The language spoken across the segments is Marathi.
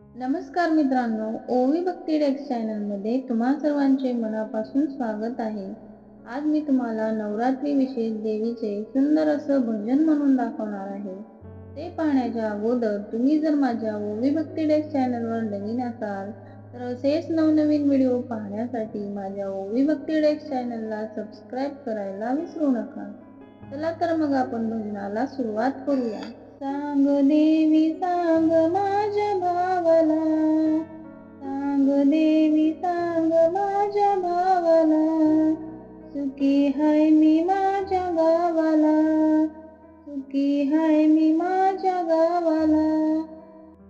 नमस्कार मित्रांनो ओवी भक्ती डेक्स चॅनलमध्ये तुम्हा सर्वांचे मनापासून स्वागत आहे. आज मी तुम्हाला नवरात्री विशेष देवीचे सुंदर असं भजन म्हणून दाखवणार आहे. ते पाहण्याच्या अगोदर तुम्ही जर माझ्या ओवी भक्ती डेक्स चॅनलवर नवीन असाल तर असेच नवनवीन व्हिडिओ पाहण्यासाठी माझ्या ओवी भक्ती डेक्स चॅनलला सबस्क्राईब करायला विसरू नका. चला तर मग आपण भजनाला सुरुवात करूया. सांग देवी सांग माझ्या भावाला. सांग देवी सांग माझ्या भावाला. सुखी हाय मी माझ्या गावाला सुखी हाय मी माझ्या गावाला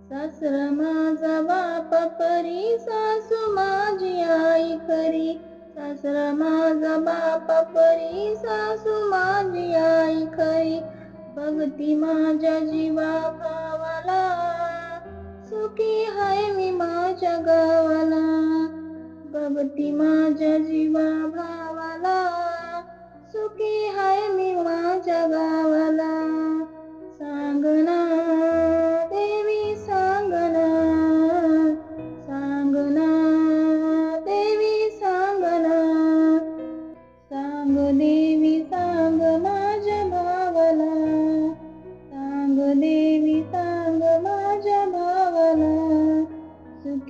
सासर माझा बाप परी सासू माझी आई खरी. सासर माझा बाप परी सासू माझी आई खरी. भक्ती माझ्या जीवा भावाला. सुखी हाय मी माझ्या गावाला. भक्ती माझ्या जीवा भावाला. सुखी हाय मी माझ्या गावाला. सांगना देवी सांगना. सांगना देवी सांगना. सांग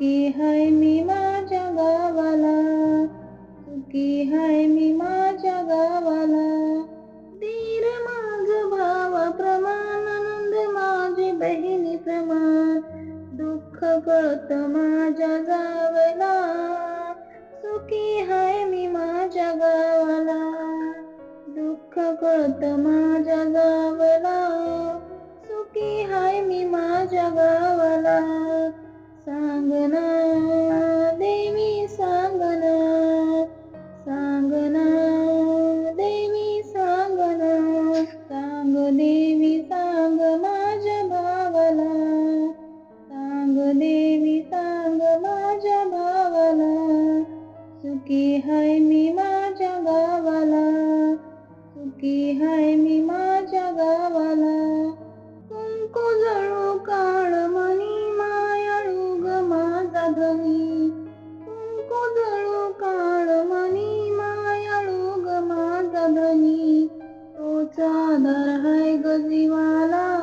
सुखी हाय मी माझ्या गावाला सुखी हाय मी माझ्या गावाला. धीर माझ भावा प्रमाण आनंद माझी बहिणी प्रमाण दुःख कळत माझ्या गावला सुखी हाय मी माझ्या गावाला दुःख कळत माझ्या गावाला सुखी हाय मी माझ्या गावाला. सांगना देवी सांगना सांगना देवी सांगना सांग देवी सांग माझ्या भावाला सांग देवी सांग माझ्या भावाला सुखी हाय मी माझ्या गावाला सुखी हाय मी माझा धनी काळ मनी मायाळू ग माझा धनी. तोच आधार हाय ग जीवाला.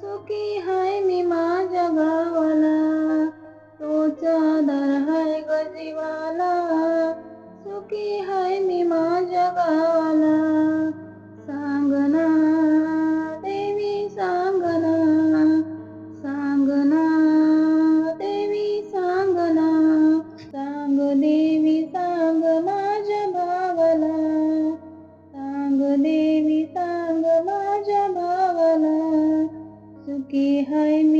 सुखी हाय मी माझ्या गावाला. तोच आधार हाय ग जीवाला. सुखी हाय मी माझ्या गावाला. की है मी